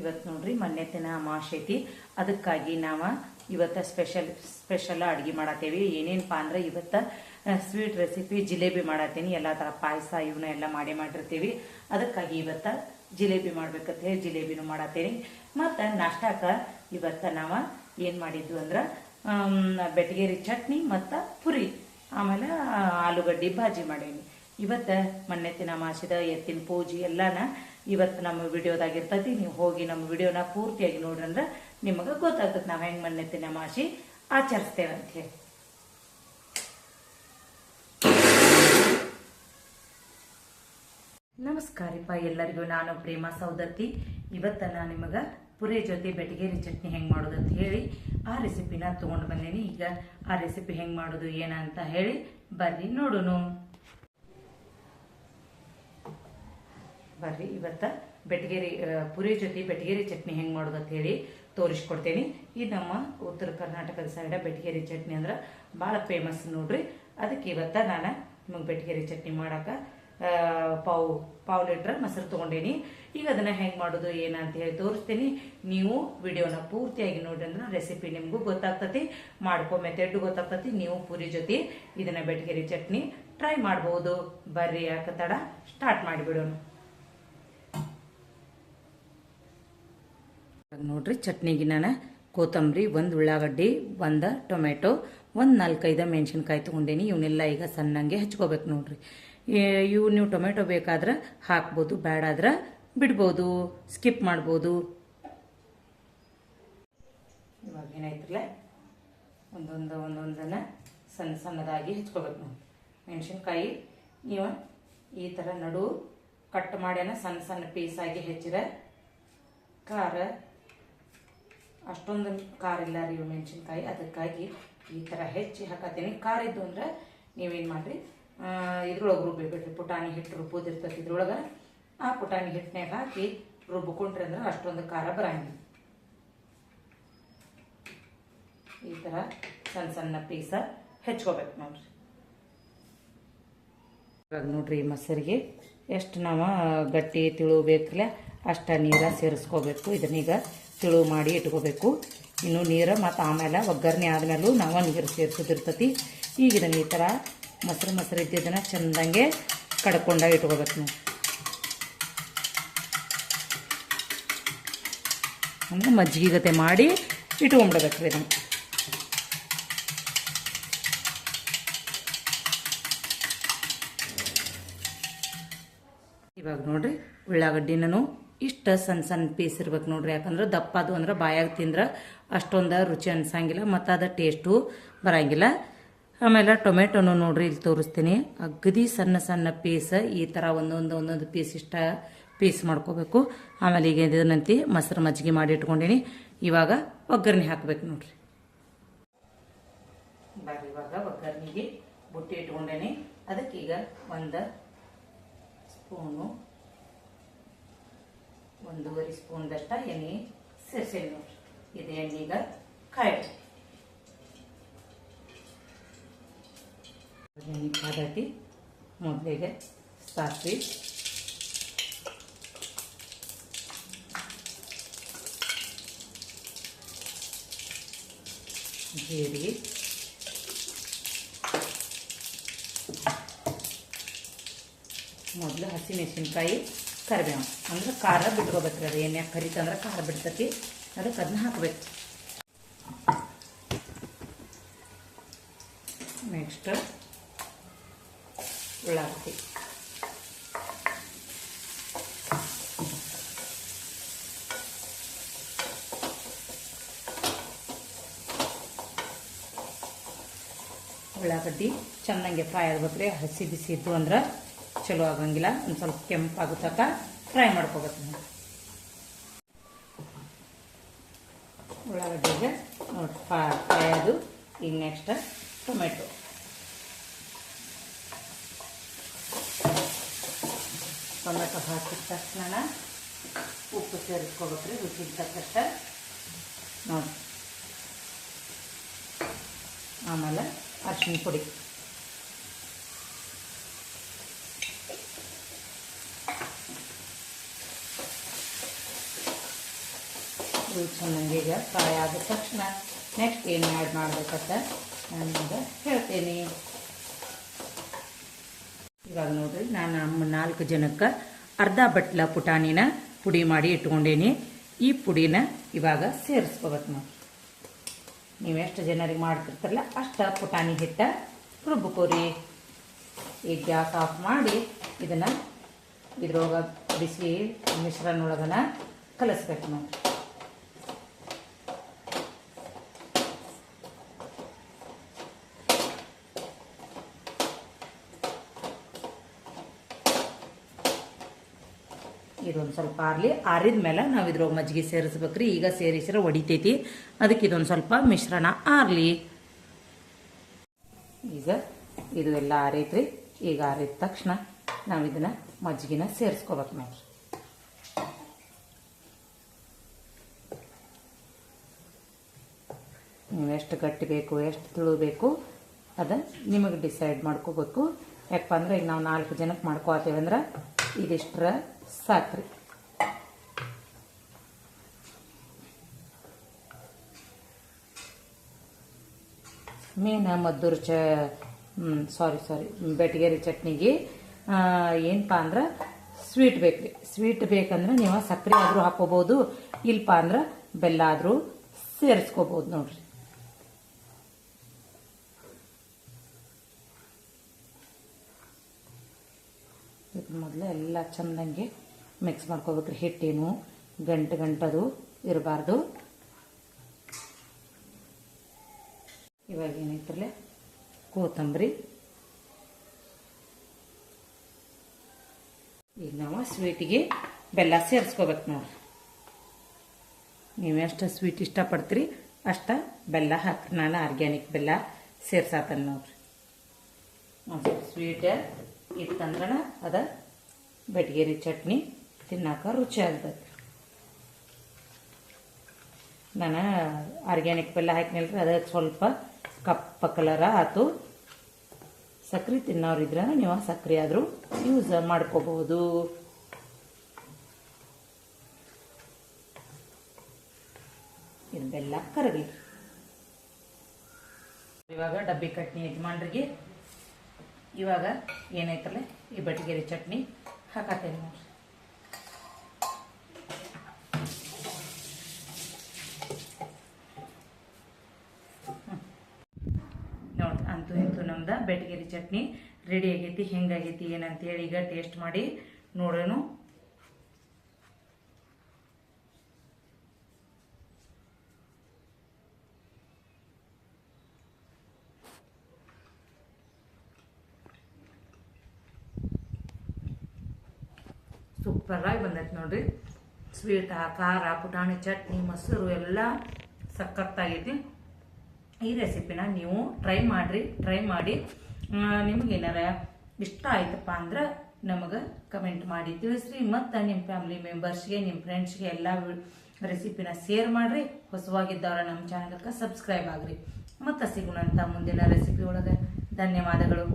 ಇವತ್ತು ನೋಡ್ರಿ ಮೊನ್ನೆ ದಿನ ಅಮಾವಾಸ್ಯೆ ಐತಿ. ಅದಕ್ಕಾಗಿ ನಾವು ಇವತ್ತ ಸ್ಪೆಷಲ್ ಸ್ಪೆಷಲ್ ಅಡುಗೆ ಮಾಡತ್ತೇವಿ ಏನೇನಪ್ಪ ಅಂದ್ರೆ ಇವತ್ತು ಸ್ವೀಟ್ ರೆಸಿಪಿ ಜಿಲೇಬಿ ಮಾಡತ್ತೀನಿ ಎಲ್ಲಾ ತರ ಪಾಯಸ ಇವನ್ನ ಎಲ್ಲ ಮಾಡಿ ಮಾಡಿರ್ತೀವಿ. ಅದಕ್ಕಾಗಿ ಇವತ್ತ ಜಿಲೇಬಿ ಮಾಡ್ಬೇಕಂತ ಹೇಳಿ ಜಿಲೇಬಿನೂ ಮಾಡತ್ತೇನಿ ಮತ್ತು ನಾಷ್ಟಾಕ ಇವತ್ತ ನಾವು ಏನು ಮಾಡಿದ್ವು ಅಂದ್ರೆ ಬೆಟಗೇರಿ ಚಟ್ನಿ ಮತ್ತು ಪುರಿ. ಆಮೇಲೆ ಆಲೂಗಡ್ಡಿ ಭಾಜಿ ಮಾಡೇನಿ. ಇವತ್ತ ಮೊನ್ನೆ ತಿನ್ನ ಮಾಸಿದ ಎತ್ತಿನ ಪೂಜೆ ಎಲ್ಲಾನ ಇವತ್ತು ನಮ್ಮ ವಿಡಿಯೋದಾಗ ಇರ್ತೈತಿ ನೀವು ಹೋಗಿ ನಮ್ಮ ವಿಡಿಯೋನ ಪೂರ್ತಿಯಾಗಿ ನೋಡ್ರಂದ್ರೆ ನಿಮಗೆ ಗೊತ್ತಾಗ್ತದೆ ನಾವು ಹೆಂಗೆ ಮೊನ್ನೆ ದಿನ ಮಾಸಿ ಆಚರಿಸ್ತೇವೆ ಅಂತ ಹೇಳಿ. ನಮಸ್ಕಾರಪ್ಪ ಎಲ್ಲರಿಗೂ ನಾನು ಪ್ರೇಮ ಸೌದತ್ತಿ. ಇವತ್ತ ನಾನು ನಿಮಗೆ ಪುರಿ ಜೊತೆ ಬೆಟಗೇರಿ ಚಟ್ನಿ ಹೆಂಗ್ ಮಾಡೋದು ಅಂತ ಹೇಳಿ, ಆ ರೆಸಿಪಿನ ತೊಗೊಂಡು ಬಂದೇನಿ. ಈಗ ಆ ರೆಸಿಪಿ ಹೆಂಗ್ ಮಾಡೋದು, ಏನ ಅಂತ ಹೇಳಿ ಬರ್ರಿ ನೋಡುನು. ಬರ್ರಿ, ಇವತ್ತ ಬೆಟಗೇರಿ ಪುರಿ ಜೊತೆ ಬೆಟಗೇರಿ ಚಟ್ನಿ ಹೆಂಗ್ ಮಾಡೋದು ಅಂತ ಹೇಳಿ ತೋರಿಸ್ಕೊಡ್ತೇನೆ. ಇದು ನಮ್ಮ ಉತ್ತರ ಕರ್ನಾಟಕದ ಸೈಡ ಬೆಟಗೇರಿ ಚಟ್ನಿ ಅಂದ್ರೆ ಭಾಳ ಫೇಮಸ್ ನೋಡ್ರಿ. ಅದಕ್ಕೆ ಇವತ್ತ ನಾನು ನಿಮಗೆ ಬೆಟಗೇರಿ ಚಟ್ನಿ ಮಾಡಾಕ ಪಾವ್, ಪಾವು ಲೀಟ್ರ್ ಮೊಸರು ತೊಗೊಂಡೇನಿ. ಈಗ ಅದನ್ನ ಹೆಂಗ್ ಮಾಡೋದು ಏನಂತ ಹೇಳಿ ತೋರಿಸ್ತೀನಿ. ನೀವು ವಿಡಿಯೋನ ಪೂರ್ತಿಯಾಗಿ ನೋಡ್ರಿ ಅಂದ್ರೆ ರೆಸಿಪಿ ನಿಮಗೂ ಗೊತ್ತಾಗ್ತತಿ. ಮಾಡ್ಕೊ ಮೆಥಡ್ ಗೊತ್ತಾಗ್ತತಿ. ನೀವು ಪುರಿ ಜೊತೆ ಇದನ್ನ ಬೆಟಗೇರಿ ಚಟ್ನಿ ಟ್ರೈ ಮಾಡ್ಬೋದು. ಬರ್ರಿ ಯಾಕ ತಡ ಸ್ಟಾರ್ಟ್ ಮಾಡಿಬಿಡೋಣ. ನೋಡ್ರಿ ಚಟ್ನಿಗೆ ನಾನು ಕೊತ್ತಂಬರಿ, ಒಂದು ಉಳ್ಳಾಗಡ್ಡಿ, ಒಂದು ಟೊಮೆಟೊ, ಒಂದು ನಾಲ್ಕೈದು ಮೆಣಸಿನ್ಕಾಯಿ ತೊಗೊಂಡೇನಿ. ಇವನ್ನೆಲ್ಲ ಈಗ ಸಣ್ಣಂಗೆ ಹಚ್ಕೋಬೇಕು ನೋಡ್ರಿ. ಇವು ನೀವು ಟೊಮೆಟೊ ಬೇಕಾದ್ರೆ ಹಾಕ್ಬೋದು ಬೇಡಾದ್ರೆ ಬಿಡ್ಬೋದು, ಸ್ಕಿಪ್ ಮಾಡ್ಬೋದು. ಇವಾಗ ಏನಾಯ್ತಿರಲ್ಲ, ಒಂದೊಂದು ಒಂದೊಂದನ್ನ ಸಣ್ಣ ಸಣ್ಣದಾಗಿ ಹೆಚ್ಕೋಬೇಕು ನೋಡಿ ಮೆಣಸಿನ್ಕಾಯಿ ನೀವು ಈ ಥರ ನಡು ಕಟ್ ಮಾಡ್ಯಾನ, ಸಣ್ಣ ಸಣ್ಣ ಪೀಸಾಗಿ ಹೆಚ್ಚಿರ, ಖಾರ ಅಷ್ಟೊಂದು ಖಾರ ಇಲ್ಲ ರೀ ಮೆಣಸಿನ್ಕಾಯಿ ಅದಕ್ಕಾಗಿ ಈ ಥರ ಹೆಚ್ಚಿ ಹಾಕತ್ತೀನಿ. ಖಾರ ಇದ್ದು ಅಂದ್ರೆ ನೀವೇನು ಮಾಡಿರಿ? ಇದ್ರೊಳಗೆ ರುಬ್ಬಿಬಿಡ್ರಿ ಪುಟಾಣಿ ಹಿಟ್ಟು ರುಬ್ಬೋದಿರ್ತೈತಿ ಇದ್ರೊಳಗೆ. ಆ ಪುಟಾಣಿ ಹಿಟ್ಟಿನಾಗ ಹಾಕಿ ರುಬ್ಬಿಕೊಂಡ್ರಿ ಅಂದ್ರೆ ಅಷ್ಟೊಂದು ಖಾರ ಬರಂಗಿಲ್ಲ. ಈ ಥರ ಸಣ್ಣ ಸಣ್ಣ ಪೀಸ ಹೆಚ್ಕೋಬೇಕು ನೋಡ್ರಿ. ನೋಡ್ರಿ ಮೊಸರಿಗೆ ಎಷ್ಟು ನಾವು ಗಟ್ಟಿ ತಿಳು ಬೇಕಲ್ಲ ಅಷ್ಟ ನೀರ ಸೇರಿಸ್ಕೋಬೇಕು. ಇದನ್ನೀಗ ತಿಳು ಮಾಡಿ ಇಟ್ಕೋಬೇಕು. ಇನ್ನು ನೀರು ಮತ್ತು ಆಮೇಲೆ ಒಗ್ಗರಣೆ ಆದಮೇಲೂ ನಾವು ನೀರು ಸೇರಿಸೋದಿರ್ತತಿ. ಈಗ ಇದನ್ನ ಈ ಥರ ಮೊಸರು ಮೊಸರು ಇದ್ದಿದ್ದನ್ನು ಚೆಂದಂಗೆ ಕಡ್ಕೊಂಡ ಇಟ್ಕೋಬೇಕು ನಾವು. ಮಜ್ಜಿಗೆ ಗತೆ ಮಾಡಿ ಇಟ್ಕೊಂಡ್ಬಿಡ್ಬೇಕು ರೀ ಇದನ್ನು. ಇವಾಗ ನೋಡ್ರಿ ಉಳ್ಳಾಗಡ್ಡಿನೂ ಇಷ್ಟ ಸಣ್ಣ ಸಣ್ಣ ಪೀಸ್ ಇರ್ಬೇಕು ನೋಡ್ರಿ. ಯಾಕಂದ್ರೆ ದಪ್ಪ ಅದು ಅಂದ್ರೆ ಬಾಯಾಗ ತಿಂದ್ರೆ ಅಷ್ಟೊಂದು ರುಚಿ ಅನ್ಸಂಗಿಲ್ಲ, ಮತ್ತು ಅದು ಟೇಸ್ಟು ಬರಂಗಿಲ್ಲ. ಆಮೇಲೆ ಟೊಮೆಟೊನು ನೋಡ್ರಿ ಇಲ್ಲಿ ತೋರಿಸ್ತೀನಿ. ಅಗದಿ ಸಣ್ಣ ಸಣ್ಣ ಪೀಸ್ ಈ ಥರ ಒಂದೊಂದು ಒಂದೊಂದು ಪೀಸ್ ಇಷ್ಟ ಪೀಸ್ ಮಾಡ್ಕೋಬೇಕು. ಆಮೇಲೆ ಈಗ ಇದನ್ನಂತಿ ಮೊಸರು ಮಜ್ಜಿಗೆ ಮಾಡಿ ಇಟ್ಕೊಂಡೀನಿ. ಇವಾಗ ಒಗ್ಗರಣೆ ಹಾಕ್ಬೇಕು ನೋಡ್ರಿ. ಇವಾಗ ಒಗ್ಗರಣೆಗೆ ಬುಟ್ಟಿ ಇಟ್ಕೊಂಡೇನಿ. ಅದಕ್ಕೀಗ ಒಂದು ಸ್ಪೂನು ಒಂದೂವರೆ ಸ್ಪೂನ್ದಷ್ಟ ಎಣ್ಣೆ ಸೇರಿಸೇನಿ ನೋಡ್ರಿ. ಇದು ಎಣ್ಣೆಗ ಕಾಯಿ ಎಣ್ಣೆ ಕಾದೈತಿ ಮೊದಲಿಗೆ ಸಾಸಿ ಜೀರಿಗೆ. ಮೊದಲು ಹಸಿಮೆಣಸಿನ್ಕಾಯಿ ಕರಿಬೇವು ಅಂದ್ರೆ ಖಾರ ಬಿಟ್ಕೋಬೇಕ್ರಿ ಅದು ಎಣ್ಣೆ ಕರಿತಂದ್ರೆ ಖಾರ ಬಿಡ್ತತಿ. ಅದಕ್ಕೆ ಅದನ್ನ ಹಾಕ್ಬೇಕು. ನೆಕ್ಸ್ಟ್ ಉಳ್ಳಾಗಡ್ಡಿ. ಉಳ್ಳಾಗಡ್ಡಿ ಚೆನ್ನಾಗಿ ಫ್ರೈ ಆಗ್ಬೇಕ್ರಿ ಹಸಿ ಬಿಸಿ ಇದ್ದು ಅಂದ್ರೆ ಚಲೋ ಆಗಂಗಿಲ್ಲ. ಒಂದು ಸ್ವಲ್ಪ ಕೆಂಪಾಗೋ ತನಕ ಫ್ರೈ ಮಾಡ್ಕೋಬೇಕು ನಾವು. ಉಳ್ಳಾಗಡ್ಡಿಗೆ ನೋಡಿ ಫ್ರೈ ಅದು ಈಗ ನೆಕ್ಸ್ಟ್ ಟೊಮೆಟೊ. ಟೊಮೆಟೊ ಹಾಕಿದ ತಕ್ಷಣ ಉಪ್ಪು ಸೇರಿಸ್ಕೋಬೇಕ್ರಿ, ರುಚಿಗೆ ತಕ್ಕಷ್ಟ. ನೋಡಿ ಆಮೇಲೆ ಅರ್ಶಿನ ಪುಡಿ ಇವು ಚೆನ್ನಾಗಿ ಈಗ ಫ್ರೈ ಆದ ತಕ್ಷಣ ನೆಕ್ಸ್ಟ್ ಏನು ಆ್ಯಡ್ ಮಾಡಬೇಕಂತ ನಾನು ನಿಮ್ಗೆ ಹೇಳ್ತೀನಿ. ಇವಾಗ ನೋಡ್ರಿ, ನಾನು ನಮ್ಮ ನಾಲ್ಕು ಜನಕ್ಕೆ ಅರ್ಧ ಬಟ್ಲ ಪುಟಾಣಿನ ಪುಡಿ ಮಾಡಿ ಇಟ್ಕೊಂಡೇನಿ. ಈ ಪುಡಿನ ಇವಾಗ ಸೇರಿಸ್ಕೋಬೇಕು ನಾವು. ನೀವು ಎಷ್ಟು ಜನರಿಗೆ ಮಾಡ್ತಿರ್ತಾರಲ್ಲ ಅಷ್ಟು ಪುಟಾಣಿ ಹಿಟ್ಟ ರುಬ್ಕೋರಿ. ಈ ಗ್ಯಾಸ್ ಆಫ್ ಮಾಡಿ ಇದನ್ನು ಇದ್ರೊಳಗೆ ಬಿಸಿ ಮಿಶ್ರಣೊಳಗನ ಕಲಿಸ್ಬೇಕು ನಾವು. ಇದೊಂದು ಸ್ವಲ್ಪ ಆರ್ಲಿ ಆರಿದ ಮೇಲೆ ನಾವು ಇದ್ರೊಳಗೆ ಮಜ್ಜಿಗೆ ಸೇರಿಸ್ಬೇಕ್ರಿ. ಈಗ ಸೇರಿಸಿದ್ರೆ ಒಡಿತೈತಿ ಅದಕ್ಕೆ ಇದೊಂದು ಸ್ವಲ್ಪ ಮಿಶ್ರಣ ಆರ್ಲಿ ಈಗ ಇದು ಎಲ್ಲ ಆರೈತ್ರಿ. ಈಗ ಆರಿದ ತಕ್ಷಣ ನಾವು ಇದನ್ನ ಮಜ್ಜಿಗೆನ ಸೇರಿಸ್ಕೋಬೇಕು ನೋಡ್ರಿ. ನೀವು ಎಷ್ಟು ಗಟ್ಟಿ ಬೇಕು ಎಷ್ಟು ತುಳು ಬೇಕು ಅದನ್ನ ನಿಮಗೆ ಡಿಸೈಡ್ ಮಾಡ್ಕೋಬೇಕು. ಯಾಕಪ್ಪ ಅಂದ್ರೆ ಈಗ ನಾವು ನಾಲ್ಕು ಜನಕ್ಕೆ ಮಾಡ್ಕೋತೀವಿ ಅಂದ್ರೆ ಇದಿಷ್ಟರ ಸಾಕ್ರಿ ಮೇನ, ಮದ್ದೂರು ಚ ಸಾರಿ ಸಾರಿ ಬೆಟಗೇರಿ ಚಟ್ನಿಗೆ ಏನಪ್ಪ ಅಂದ್ರೆ ಸ್ವೀಟ್ ಬೇಕ್ರಿ. ಸ್ವೀಟ್ ಬೇಕಂದ್ರೆ ನೀವು ಸಕ್ಕರೆ ಆದರೂ ಹಾಕೋಬಹುದು ಇಲ್ಲಪ್ಪ ಅಂದ್ರೆ ಬೆಲ್ಲ ಆದರೂ ಸೇರಿಸ್ಕೋಬಹುದು ನೋಡ್ರಿ. ಇದನ್ನ ಮೊದಲು ಎಲ್ಲ ಚಂದಂಗೆ ಮಿಕ್ಸ್ ಮಾಡ್ಕೋಬೇಕ್ರಿ. ಹಿಟ್ಟೇನು, ಗಂಟು ಗಂಟದು ಇರಬಾರ್ದು. ಇವಾಗ ಏನೈತ್ರಲ್ಲ ಕೊತ್ತಂಬರಿ. ಈಗ ನಾವು ಸ್ವೀಟಿಗೆ ಬೆಲ್ಲ ಸೇರಿಸ್ಕೋಬೇಕು ನೋಡ್ರಿ. ನೀವು ಎಷ್ಟು ಸ್ವೀಟ್ ಇಷ್ಟಪಡ್ತೀರಿ, ಅಷ್ಟ ಬೆಲ್ಲ ಹಾಕಿ ನಾನು ಆರ್ಗ್ಯಾನಿಕ್ ಬೆಲ್ಲ ಸೇರ್ಸಾತನ್ ನೋಡ್ರಿ. ಸ್ವೀಟ್ ಇತ್ತಂದ್ರನ ಅದ ಬೆಟ್ಗೇರಿ ಚಟ್ನಿ ತಿನ್ನಾಕ ರುಚಿ ಆಗ್ತೈತಿ. ನಾನು ಆರ್ಗ್ಯಾನಿಕ್ ಬೆಲ್ಲ ಹಾಕಿನಲ್ರಿ ಅದಕ್ಕೆ ಸ್ವಲ್ಪ ಕಪ್ಪ ಕಲರ ಆತು ಸಕ್ರೆ ತಿನ್ನೋರಿದ್ರೆ ನೀವು ಸಕ್ರೆ ಆದರೂ ಯೂಸ್ ಮಾಡ್ಕೋಬಹುದು. ಬೆಲ್ಲ ಕರಗಲಿ. ಇವಾಗ ಡಬ್ಬಿ ಕಟ್ನಿ ಯಜಮಾನ್ರಿಗೆ ಇವಾಗ ಏನೈತಲ್ಲ ಈ ಬಟ್ಟಿಗೆರೆ ಚಟ್ನಿ ಹಾಕತ್ತೇನೆ ನೋಡ್ರಿ. ನೋಡಿ, ಅಂತೂ ನಮ್ದು ಚಟ್ನಿ ರೆಡಿ ಆಗೈತಿ ಹೆಂಗಾಗೈತಿ ಏನಂತೇಳಿ ಈಗ ಟೇಸ್ಟ್ ಮಾಡಿ ನೋಡೋಣ. ಸೂಪರಾಗಿ ಬಂದೈತೆ ನೋಡ್ರಿ. ಸ್ವೀಟ ಖಾರ, ಪುಟಾಣಿ, ಚಟ್ನಿ, ಮೊಸರು ಎಲ್ಲ ಸಖತ್ತಾಗೈತಿ ಈ ರೆಸಿಪಿನ ನೀವು ಟ್ರೈ ಮಾಡಿರಿ ಟ್ರೈ ಮಾಡಿ. ನಿಮಗೇನಾರ ಇಷ್ಟ ಆಯ್ತಪ್ಪ ಅಂದ್ರೆ ನಮಗೆ ಕಮೆಂಟ್ ಮಾಡಿ ತಿಳಿಸ್ರಿ. ಮತ್ತು ನಿಮ್ಮ ಫ್ಯಾಮಿಲಿ ಮೆಂಬರ್ಸ್ಗೆ ನಿಮ್ಮ ಫ್ರೆಂಡ್ಸ್ಗೆ ಎಲ್ಲ ರೆಸಿಪಿನ ಶೇರ್ ಮಾಡಿರಿ. ಹೊಸವಾಗಿದ್ದವರ ನಮ್ಮ ಚಾನಲ್ಗೆ ಸಬ್ಸ್ಕ್ರೈಬ್ ಆಗ್ರಿ. ಮತ್ತು ಸಿಗೋಣಂತ ಮುಂದಿನ ರೆಸಿಪಿ ಒಳಗೆ. ಧನ್ಯವಾದಗಳು.